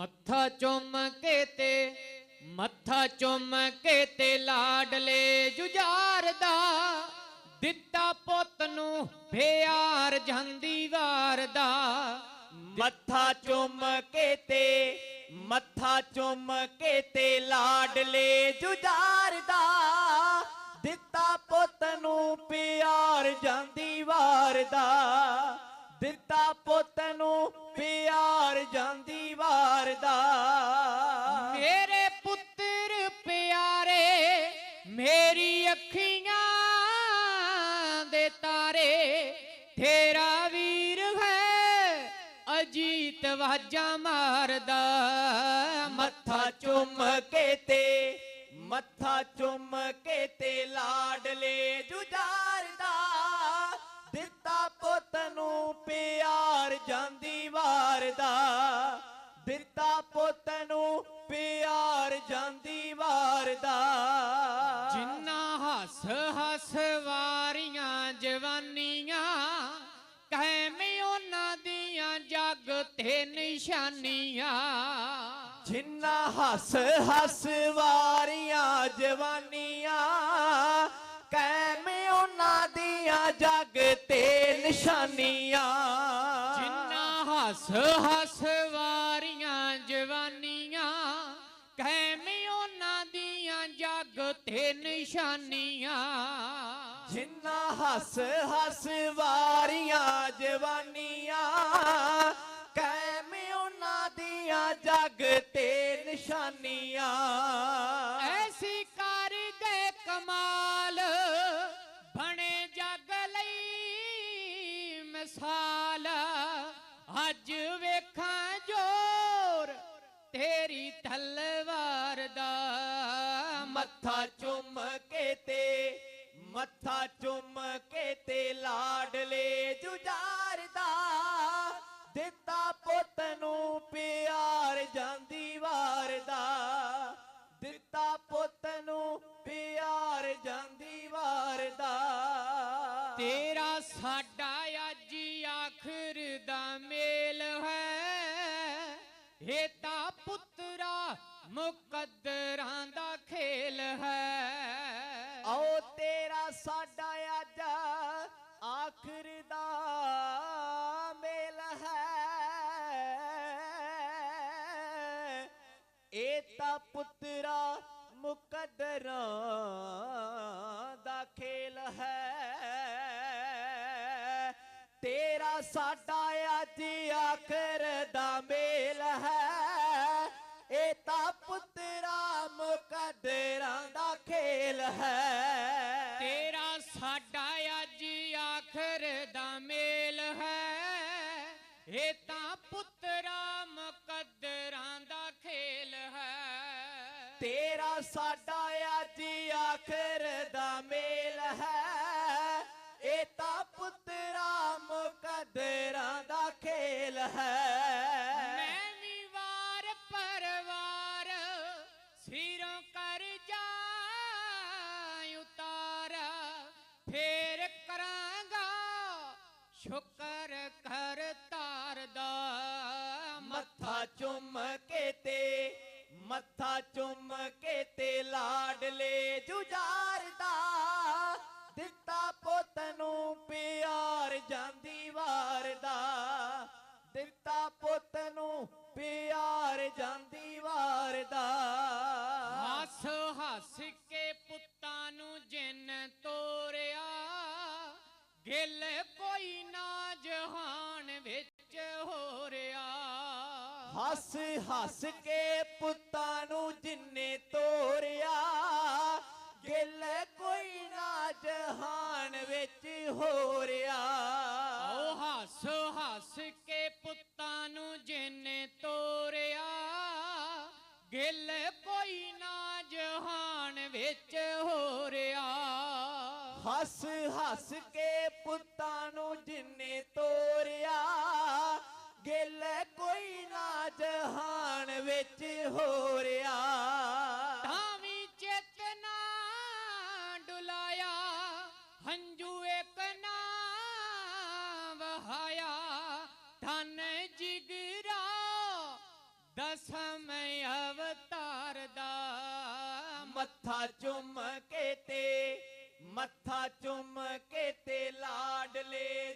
ਮੱਥਾ ਚੁੰਮ ਕੇ ਤੇ, ਮੱਥਾ ਚੁੰਮ ਕੇ ਤੇ ਲਾਡਲੇ ਜੁਝਾਰਦਾ ਦਿੱਤਾ ਪੁੱਤ ਨੂੰ ਪਿਆਰ ਜਾਂਦੀ ਵਾਰਦਾ ਮੱਥਾ ਚੁੰਮ ਕੇ ਤੇ, ਮੱਥਾ ਚੁੰਮ ਕੇ ਤੇ ਲਾਡਲੇ ਜੁਝਾਰਦਾ ਦਿੱਤਾ ਪੁੱਤ ਨੂੰ ਪਿਆਰ ਜਾਂਦੀ ਵਾਰਦਾ ਦਿੱਤਾ ਪੁੱਤ ਨੂੰ ਪਿਆਰ ਜਾਂਦੀ ਅਜੀਤ ਵਾਜਾ ਮਾਰਦਾ। ਮੱਥਾ ਚੁੰਮ ਕੇ ਤੇ ਮੱਥਾ ਚੁੰਮ ਕੇ ਤੇ ਲਾਡਲੇ ਜੁਝਾਰਦਾ ਤੇ ਨਿਸ਼ਾਨੀਆਂ। ਜਿੰਨਾ ਹੱਸ ਹੱਸ ਵਾਰੀਆਂ ਜਵਾਨੀਆਂ ਕੈਮੇ ਉਹਨਾਂ ਦੀਆਂ ਜੱਗ ਤੇ ਨਿਸ਼ਾਨੀਆਂ। ਜਿੰਨਾ ਹੱਸ ਹੱਸ ਵਾਰੀਆਂ ਜਵਾਨੀਆਂ ਕਹਿਵੇਂ ਉਹਨਾਂ ਦੀਆਂ ਜੱਗ ਤੇ ਨਿਸ਼ਾਨੀਆਂ। ਜਿੰਨਾ ਹੱਸ ਹੱਸ ਵਾਰੀਆਂ ਜਵਾਨੀਆਂ ਕੈਮੇ ਜੱਗ ਤੇ ਨਿਸ਼ਾਨੀਆਂ। ਐਸੀ ਕਰ ਗਏ ਕਮਾਲ ਬਣੇ ਜੱਗ ਲਈ ਮਿਸਾਲ। ਅੱਜ ਵੇਖਾਂ ਜੋਰ ਤੇਰੀ ਤਲਵਾਰ ਦਾ ਮੱਥਾ। ਚੁੰਮ ਕੇ ਤੇ ਮੱਥਾ ਚੁੰਮ ਕੇ ਤੇ ਲਾਡਲੇ ਜੁਝਾਰਦਾ ਦਿੱਤਾ ਪੁੱਤ ਸਾਡਾ ਅੱਜ ਆਖਰ ਦਾ ਮੇਲ ਹੈ। ਇਹ ਤਾਂ ਪੁੱਤਰਾ ਮੁਕੱਦਰਾਂ ਦਾ ਖੇਲ ਹੈ। ਆਓ ਤੇਰਾ ਸਾਡਾ ਅੱਜ ਆਖਰ ਦਾ ਮੇਲ ਹੈ। ਇਹ ਤਾਂ ਪੁੱਤਰਾ ਮੁਕੱਦਰਾਂ ਦਾ ਖੇਲ ਹੈ। ਸਾਡਾ ਅੱਜ ਆਖਰ ਦਾ ਮੇਲ ਹੈ। ਇਹ ਤਾਂ ਪੁੱਤਰਾ ਮੁਕੱਦਰਾਂ ਦਾ ਖੇਲ ਹੈ। ਤੇਰਾ ਸਾਡਾ ਅੱਜ ਆਖਰ ਦਾ ਮੇਲ ਹੈ। ਇਹ ਤਾਂ ਪੁੱਤਰਾ ਮੁਕੱਦਰਾਂ ਦਾ ਖੇਲ ਹੈ। ਤੇਰਾ ਸਾਡਾ ਅੱਜ ਆਖਰ ਦਾ ਮੇਲ ਹੈ। ਹੈ। ਮੈਂ ਵੀ ਵਾਰ ਪਰਵਾਰ ਸਿਰੋਂ ਕਰ ਜਾ ਉਤਾਰ। ਫੇਰ ਕਰਾਂਗਾ ਸ਼ੁਕਰ ਕਰ ਤਾਰਦਾ ਮੱਥਾ ਚੁੰਮ ਕੇ ਤੇ ਮੱਥਾ ਚੁੰਮ ਕੇ ਤੇ ਲਾਡਲੇ ਜੁਝਾਰਦਾ ਦਿੱਤਾ ਪੁੱਤ ਨੂੰ ਪਿਆਰ ਜਾਂਦੀ ਵਾਰਦਾ ਦਿੱਤਾ ਜਾਂਦੀ ਵਾਰਦਾ ਹੱਸ ਹੱਸ ਕੇ ਪੁੱਤਾਂ ਨੂੰ ਜਿੰਨ ਤੋਰਿਆ। ਗਿਲ ਕੋਈ ਨਾ ਜਹਾਨ ਵਿੱਚ ਹੋ ਰਿਆ ਹੱਸ ਹੱਸ ਕੇ ਪੁੱਤਾਂ ਨੂੰ ਜਿੰਨੇ ਤੋਰਿਆ। ਗਿੱਲ ਕੋਈ ਨਾ ਜਹਾਨ ਵਿੱਚ ਹੋ ਰਿਆ ਓ ਹੱਸ ਹੱਸ ਕੇ ਪੁੱਤਾਂ ਨੂੰ ਜਿੰਨੇ ਗਿਲ ਕੋਈ ਨਾ ਜਹਾਨ ਵਿੱਚ ਹੋ ਰਿਆ ਹੱਸ ਹੱਸ ਕੇ ਪੁੱਤਾਂ ਨੂੰ ਜਿੰਨੇ ਤੋਰਿਆ ਗਿੱਲ ਕੋਈ ਨਾ ਜਹਾਨ ਵਿੱਚ ਹੋ ਰਿਆ ਤਾਂ ਵੀ ਚੇਤਨਾ ਡੁਲਾਇਆ ਹੰਝੂ ਇੱਕ ਨਾ ਵਹਾਇਆ। ਧਨ ਜਿਗਰਾ ਦਸ ਮੱਥਾ ਚੁੰਮ ਕੇ ਤੇ ਮੱਥਾ ਚੁੰਮ ਕੇ ਤੇ ਲਾਡਲੇ